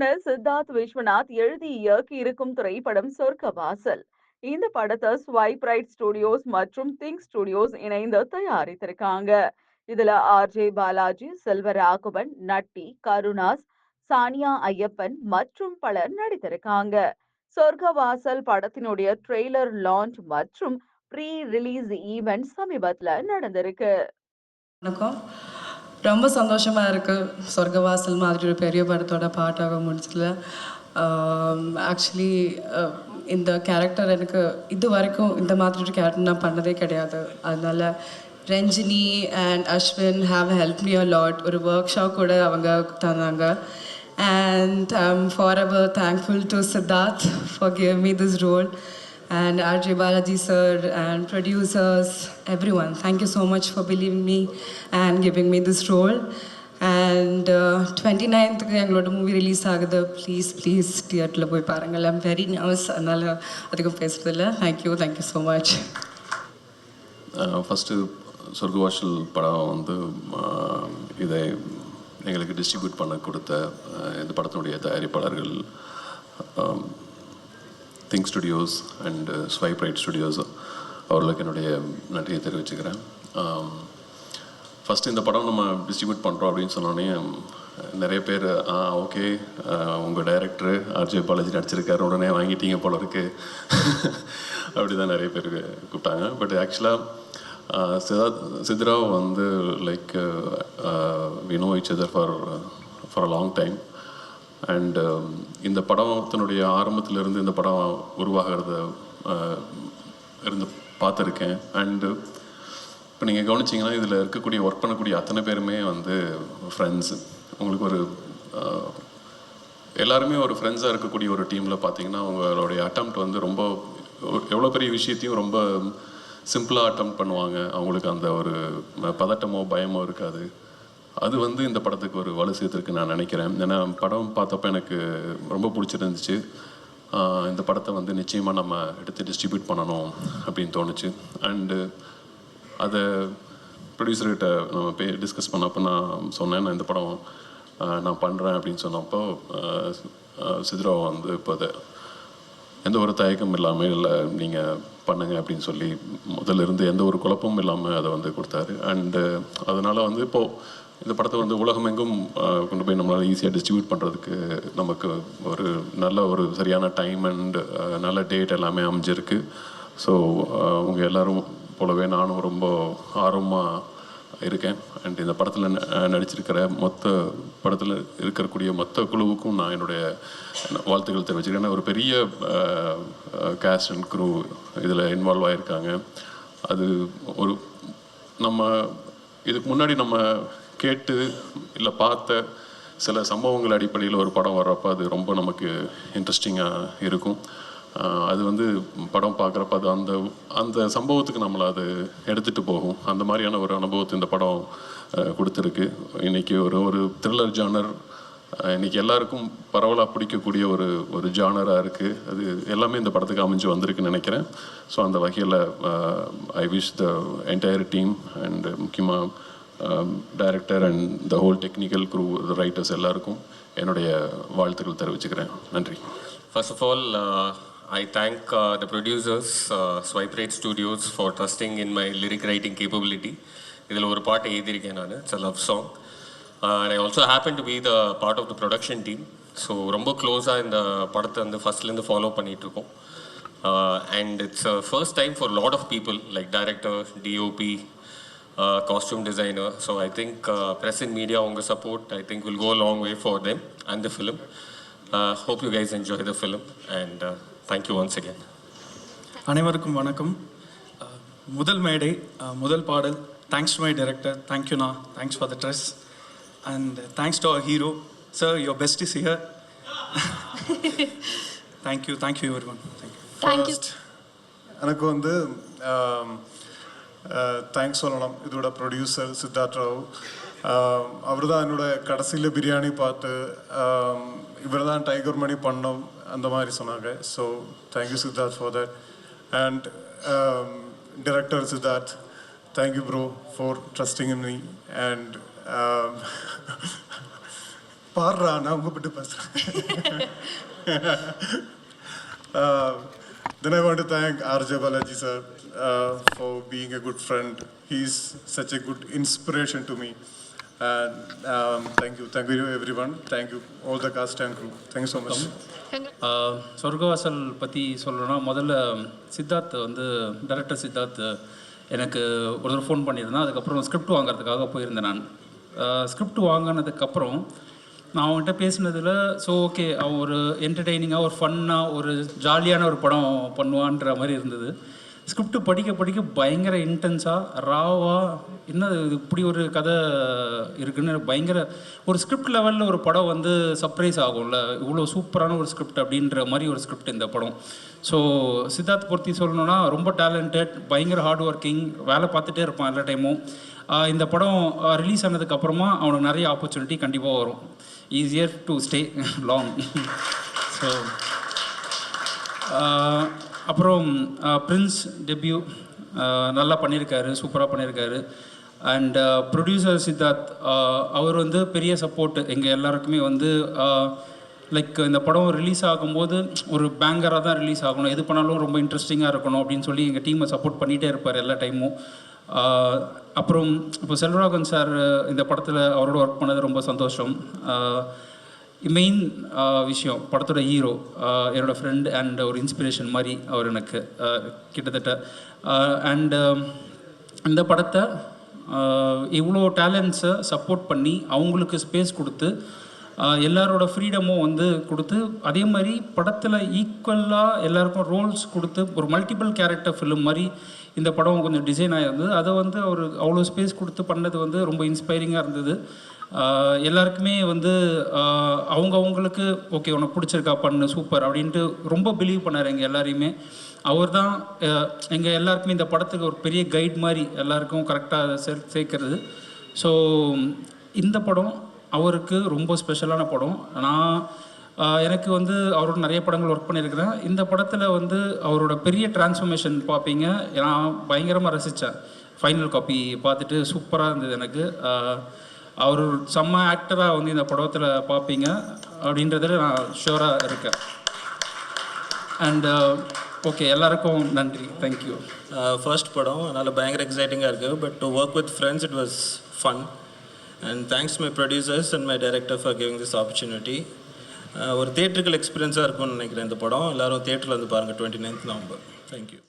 இயக்குனர் சித்தார்த் விஸ்வநாத் எழுதி இயக்கி இருக்கும் திரைப்படம் சொர்க்க வாசல் இந்த படத்தை ஸ்வைப் ரைட் ஸ்டுடியோஸ் மற்றும் திங்க் ஸ்டுடியோஸ் இணைந்து தயாரித்திருக்காங்க. இதுல ஆர்ஜே பாலாஜி செல்வராகவன் நட்டி கருணாஸ் சானியா ஐயப்பன் மற்றும் பலர் நடித்திருக்காங்க. சொர்க்கவாசல் படத்தினுடைய ட்ரெய்லர் லான்ச் மற்றும் ப்ரீ ரிலீஸ் ஈவெண்ட் சமீபத்துல நடந்திருக்கு. வணக்கம். ரொம்ப சந்தோஷமாக இருக்குது சொர்க்கவாசல் மாதிரி ஒரு பெரிய படத்தோட பாட்டாக முடிச்சதில். ஆக்சுவலி இந்த கேரக்டர் எனக்கு இது வரைக்கும் இந்த மாதிரி ஒரு கேரக்டர் நான் பண்ணதே கிடையாது. அதனால் Ranjini and Ashwin have help me a lot ஒரு ஒர்க் ஷாப் கூட அவங்க தந்தாங்க. And I'm forever thankful to Siddharth for give me this role and RJ Balaji sir and producers, everyone. Thank you so much for believing me and giving me this role. And uh, 29th எங்களோட movie release ஆகுது please please தியேட்டரில் போய் பாருங்கள் I'm very nervous அதனால் அதிகம் பேசுறதில்ல thank you thank you so much first Sorgavaasal படம் வந்து இதை எங்களுக்கு டிஸ்ட்ரிபியூட் பண்ண கொடுத்த இந்த படத்தினுடைய தயாரிப்பாளர்கள் Think Studios and Swipe Right Studios அவர்களுக்கு என்னுடைய நன்றியை தெரிவிச்சுக்கிறேன். ஃபஸ்ட்டு இந்த படம் நம்ம டிஸ்ட்ரிபியூட் பண்ணுறோம் அப்படின்னு சொன்னோடனே நிறைய பேர் ஆ ஓகே உங்கள் டைரக்டரு ஆர்ஜே பாலாஜி நடிச்சிருக்காரு உடனே வாங்கிட்டீங்க போல இருக்கு. அப்படி தான் நிறைய பேர் கூப்பிட்டாங்க. பட் ஆக்சுவலாக சிதா சித்ரா வந்து like we know each other for for a long time and um, இந்த படத்தினுடைய ஆரம்பத்திலிருந்து இந்த படம் உருவாகிறத இருந்து பார்த்துருக்கேன். அண்டு இப்போ நீங்கள் கவனிச்சிங்கன்னா இதில் இருக்கக்கூடிய ஒர்க் பண்ணக்கூடிய அத்தனை பேருமே வந்து ஃப்ரெண்ட்ஸு உங்களுக்கு ஒரு எல்லாருமே ஒரு ஃப்ரெண்ட்ஸாக இருக்கக்கூடிய ஒரு டீமில் பார்த்தீங்கன்னா அவங்களுடைய அட்டம்ப்ட் வந்து ரொம்ப எவ்வளோ பெரிய விஷயத்தையும் ரொம்ப சிம்பிளாக அட்டம் பண்ணுவாங்க. அவங்களுக்கு அந்த ஒரு பதட்டமோ பயமோ இருக்காது. அது வந்து இந்த படத்துக்கு ஒரு வலு சேர்த்துருக்கு நான் நினைக்கிறேன். ஏன்னா படம் பார்த்தப்ப எனக்கு ரொம்ப பிடிச்சிருந்துச்சு. இந்த படத்தை வந்து நிச்சயமாக நம்ம எடுத்து டிஸ்ட்ரிபியூட் பண்ணணும் அப்படின்னு தோணுச்சு. அண்டு அதை ப்ரொடியூசர்கிட்ட நம்ம பே டிஸ்கஸ் பண்ணப்போ நான் சொன்னேன் நான் இந்த படம் நான் பண்ணுறேன் அப்படின்னு சொன்னப்போ ஆஹ் சித்ரா வந்து இப்போ அதை எந்த ஒரு தயக்கம் இல்லாமல் இல்லை நீங்கள் பண்ணுங்க அப்படின்னு சொல்லி முதல்ல இருந்து எந்த ஒரு குழப்பமும் இல்லாமல் அதை வந்து கொடுத்தாரு. அண்டு uh, அதனால் வந்து இப்போது இந்த படத்தை வந்து உலகமெங்கும் எங்கும் கொண்டு போய் நம்மளால் ஈஸியாக டிஸ்ட்ரிபியூட் பண்ணுறதுக்கு நமக்கு ஒரு நல்ல ஒரு சரியான டைம் அண்ட் uh, நல்ல டேட் எல்லாமே அமைஞ்சிருக்கு. ஸோ அவங்க எல்லாரும் போலவே நானும் ரொம்ப ஆர்வமாக இருக்கேன். அண்ட் இந்த படத்தில் நடிச்சிருக்கிற மொத்த படத்தில் இருக்கக்கூடிய மொத்த குழுவுக்கும் நான் என்னுடைய வாழ்த்துக்கள் தெரிவிச்சிருக்கேன் ஒரு பெரிய கேஸ்ட் அண்ட் குரூ இதில் இன்வால்வ் ஆகியிருக்காங்க அது ஒரு நம்ம இதுக்கு முன்னாடி நம்ம கேட்டு இல்லை பார்த்த சில சம்பவங்கள் அடிப்படையில் ஒரு படம் வர்றப்ப அது ரொம்ப நமக்கு இன்ட்ரெஸ்டிங்காக இருக்கும். அது வந்து படம் பார்க்குறப்ப அது அந்த அந்த சம்பவத்துக்கு நம்மளை அது எடுத்துகிட்டு போகும். அந்த மாதிரியான ஒரு அனுபவத்தை இந்த படம் கொடுத்துருக்கு. இன்றைக்கி ஒரு ஒரு த்ரில்லர் ஜானர் இன்னைக்கு எல்லாருக்கும் பரவலாக பிடிக்கக்கூடிய ஒரு ஒரு ஜானராக இருக்குது அது எல்லாமே இந்த படத்துக்கு அமைஞ்சு வந்திருக்குன்னு நினைக்கிறேன். ஸோ அந்த வகையில் I wish the entire team and முக்கியமாக director and the whole technical crew writers எல்லாருக்கும் என்னுடைய வாழ்த்துக்கள் தெரிவிச்சுக்கிறேன். நன்றி. First of all I thank uh, the producers, uh, Swipe Rate Studios, for trusting in my lyric writing capability. இதில் ஒரு பாட்டு எழுதியிருக்கேன் நான். It's a love song and I also happen to be the part of the production team so ரொம்ப க்ளோஸாக இந்த படத்தை வந்து ஃபஸ்ட்லேருந்து ஃபாலோ பண்ணிகிட்ருக்கோம் and it's first time for lot of people like director DOP costume designer so I think press in media உங்கள் support I think will go long way for them and the film hope you guys enjoy the film and you once again. அனைவருக்கும் வணக்கம். முதல் மேடை முதல் பாடல். Thanks to my director தேங்க்யூண்ணா thanks for the dress and thanks to our hero sir your best is here thank you thank you everyone thank you எனக்கு வந்து thanks சொல்லலாம் இதோட ப்ரொடியூசர் சித்தார்த் ராவ் அவர் தான் என்னோட கடைசியில் பிரியாணி பார்த்து இவர் தான் டைகர் மணி பண்ணோம் அந்த மாதிரி சொன்னாங்க so thank you Siddharth for that and director Siddharth thank you bro for trusting in me and பாடுறா நான் உங்ககிட்ட பேசுகிறேன் uh, then I want to thank RJ Balaji sir uh, for being a good friend. He's such a good inspiration to me. And um, thank you, thank you everyone. Thank you all the cast and crew. Thank you so much. சொர்க்கவாசல் பற்றி சொல்லணும்னா முதல்ல சித்தார்த் வந்து director Siddharth எனக்கு ஒரு தடவை phone பண்ணியிருந்தேன் அதுக்கப்புறம் ஸ்கிரிப்ட் வாங்குறதுக்காக போயிருந்தேன் நான் ஸ்கிரிப்ட் வாங்கினதுக்கப்புறம் நான் அவன்கிட்ட பேசினதில் ஸோ ஓகே அவன் ஒரு என்டர்டெய்னிங்காக ஒரு ஃபன்னாக ஒரு ஜாலியான ஒரு படம் பண்ணுவான்ற மாதிரி இருந்தது ஸ்கிரிப்ட் படிக்க படிக்க பயங்கர இன்டென்ஸாக ராவாக என்ன இது இப்படி ஒரு கதை இருக்குன்னு பயங்கர ஒரு ஸ்கிரிப்ட் லெவலில் ஒரு படம் வந்து சர்ப்ரைஸ் ஆகும்ல. இவ்வளோ சூப்பரான ஒரு ஸ்கிரிப்ட் அப்படின்ற மாதிரி ஒரு ஸ்கிரிப்ட் இந்த படம். ஸோ சித்தார்த் பொருத்தி சொல்லணும்னா ரொம்ப டேலண்டட் பயங்கர ஹார்ட் ஒர்க்கிங் வேலை பார்த்துட்டே இருப்பான் எல்லா டைமும் இந்த படம் ரிலீஸ் ஆனதுக்கப்புறமா அவனுக்கு நிறைய ஆப்பர்ச்சுனிட்டி கண்டிப்பாக வரும். Easier to stay long so அப்புறம் பிரின்ஸ் டெபியூ நல்லா பண்ணியிருக்காரு சூப்பராக பண்ணியிருக்காரு அண்ட் ப்ரொடியூசர் சித்தார்த் அவர் வந்து பெரிய சப்போர்ட் எங்கள் எல்லாருக்குமே வந்து லைக் இந்த படம் ரிலீஸ் ஆகும்போது ஒரு பேங்கராக தான் ரிலீஸ் ஆகணும். எது பண்ணாலும் ரொம்ப இன்ட்ரெஸ்டிங்காக இருக்கணும் அப்படின்னு சொல்லி எங்கள் டீமை சப்போர்ட் பண்ணிகிட்டே இருப்பார் எல்லா டைமும் அப்புறம் இப்போ செல்வராகவன் சார் இந்த படத்தில் அவரோட ஒர்க் பண்ணது ரொம்ப சந்தோஷம். மெயின் uh, விஷயம் படத்தோட ஹீரோ என்னோடய ஃப்ரெண்ட் அண்ட் ஒரு இன்ஸ்பிரேஷன் மாதிரி அவர் எனக்கு uh, கிட்டத்தட்ட uh, um, அண்டு இந்த படத்தை இவ்வளோ டேலண்ட்ஸை சப்போர்ட் பண்ணி அவங்களுக்கு ஸ்பேஸ் கொடுத்து எல்லாரோட ஃப்ரீடமும் வந்து கொடுத்து அதே மாதிரி படத்தில் ஈக்குவலாக எல்லாருக்கும் ரோல்ஸ் கொடுத்து ஒரு மல்டிபிள் கேரக்டர் ஃபிலிம் மாதிரி இந்த படம் கொஞ்சம் டிசைன் ஆகிருந்தது அதை வந்து அவர் அவ்வளோ ஸ்பேஸ் கொடுத்து பண்ணது வந்து ரொம்ப இன்ஸ்பைரிங்காக இருந்தது. எல்லாருக்குமே வந்து அவங்க அவங்களுக்கு ஓகே உனக்கு பிடிச்சிருக்கா பண்ணு சூப்பர் அப்படின்ட்டு ரொம்ப பிலீவ் பண்ணார் எங்கள் எல்லாரையுமே. அவர் தான் எங்கள் எல்லாருக்குமே இந்த படத்துக்கு ஒரு பெரிய கைட் மாதிரி எல்லாருக்கும் கரெக்டாக சே சேர்க்கறது. ஸோ இந்த படம் அவருக்கு ரொம்ப ஸ்பெஷலான படம். நான் எனக்கு வந்து அவரோட நிறைய படங்கள் ஒர்க் பண்ணியிருக்கிறேன். இந்த படத்தில் வந்து அவரோட பெரிய டிரான்ஸ்ஃபர்மேஷன் பார்ப்பீங்க நான் பயங்கரமாக ரசித்தேன் ஃபைனல் காப்பி பார்த்துட்டு சூப்பராக இருந்தது எனக்கு. அவர் செம்ம ஆக்டராக வந்து இந்த படத்தில் பார்ப்பீங்க அப்படின்றதில் நான் ஷூராக இருக்கேன். அண்ட் ஓகே uh, எல்லாருக்கும் நன்றி. தேங்க்யூ ஃபர்ஸ்ட் uh, படம் அதனால் பயங்கர எக்ஸைட்டிங்காக இருக்குது but to work with friends it was fun and thanks my producers and my director for giving this opportunity ஒரு தேட்டரிக்கல் எக்ஸ்பீரியன்ஸாக இருக்கும்னு நினைக்கிறேன் இந்த படம். எல்லாரும் தேட்டரில் வந்து பாருங்கள் டுவெண்ட்டி நைன்த் நவம்பர் தேங்க்யூ